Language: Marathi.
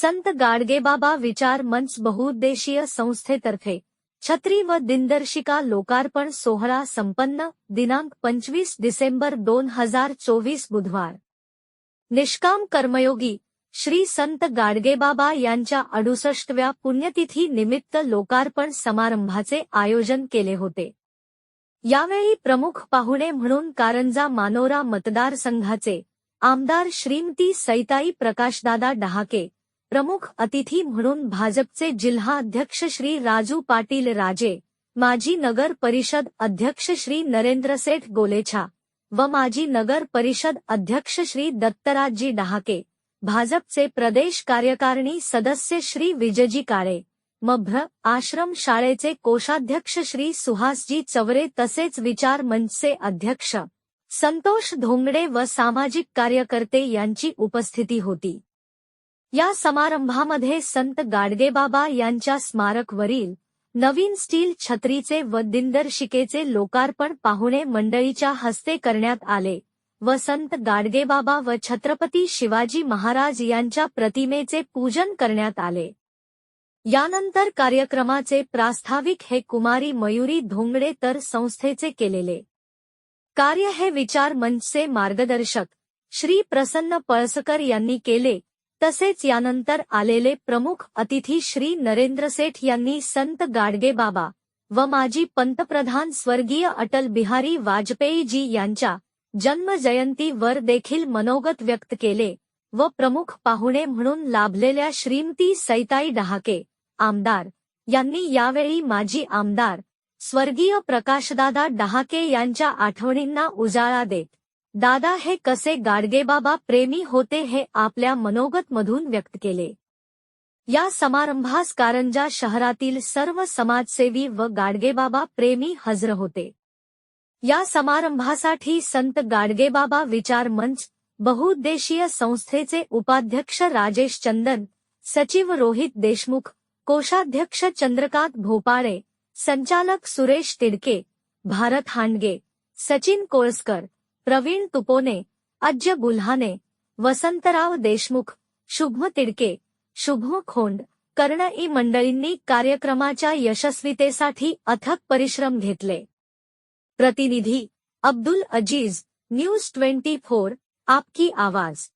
संत गाडगेबाबा विचार मंच बहुउद्देशीय संस्थेतर्फे. छत्री व दिनदर्शिका लोकार्पण सोहळा संपन्न दिनांक पंचवीस डिसेंबर दोन हजार चोवीस बुधवार. निष्काम कर्मयोगी श्री संत गाडगेबाबा यांच्या अडुसष्टव्या पुण्यतिथी निमित्त लोकार्पण समारंभाचे आयोजन केले होते. यावेळी प्रमुख पाहुणे म्हणून कारंजा मानोरा मतदारसंघाचे आमदार श्रीमती सैताई प्रकाशदादा डहाके प्रमुख अतिथी म्हणून भाजपचे जिल्हा अध्यक्ष श्री राजू पाटील राजे माजी नगर परिषद अध्यक्ष श्री नरेंद्र सेठ गोलेछा व माजी नगर परिषद अध्यक्ष श्री दत्तराजजी डहाके भाजपचे प्रदेश कार्यकारिणी सदस्य श्री विजयजी काळे मभ्र आश्रम शाळेचे कोषाध्यक्ष श्री सुहासजी चवरे तसेच विचार मंचचे अध्यक्ष संतोष धोंगडे व सामाजिक कार्यकर्ते यांची उपस्थिती होती. या समारंभामध्ये संत गाडगेबाबा यांच्या स्मारकवरील नवीन स्टील छत्रीचे व दिनदर्शिकेचे लोकार्पण पाहुणे मंडळीच्या हस्ते करण्यात आले व संत गाडगेबाबा व छत्रपती शिवाजी महाराज यांच्या प्रतिमेचे पूजन करण्यात आले. यानंतर कार्यक्रमाचे प्रास्ताविक हे कुमारी मयुरी धोंगडे तर संस्थेचे केलेले. कार्य हे विचार मंचचे मार्गदर्शक श्री प्रसन्न पळसकर यांनी केले तसेच यानंतर आलेले प्रमुख अतिथी श्री नरेंद्र सेठ यांनी संत गाडगेबाबा व माजी पंतप्रधान स्वर्गीय अटल बिहारी वाजपेयीजी यांच्या जन्म जयंतीवर देखील मनोगत व्यक्त केले व प्रमुख पाहुणे म्हणून लाभलेल्या श्रीमती सैताई डहाके आमदार यांनी यावेळी माजी आमदार स्वर्गीय प्रकाशदादा डहाके यांच्या आठवणींना उजाळा देत दादा हे कसे गाडगेबाबा प्रेमी होते हे आपल्या मनोगतमधून व्यक्त केले. या समारंभास कारंजा शहरातील सर्व समाजसेवी व गाडगेबाबा प्रेमी हजर होते. या समारंभासाठी संत गाडगेबाबा विचार मंच बहुउद्देशीय संस्थेचे उपाध्यक्ष राजेश चंदन सचिव रोहित देशमुख कोषाध्यक्ष चंद्रकांत भोपाळे संचालक सुरेश तिडके भारत हांडगे सचिन कोळस्कर प्रवीण तुपोने अज्य गुल्हाने वसंतराव देशमुख शुभम तिडके शुभम खोंड कर्ण ई मंडळींनी कार्यक्रमाच्या यशस्वीतेसाठी अथक परिश्रम घेतले. प्रतिनिधी Abdul Aziz news twenty four Aapki Awaaz.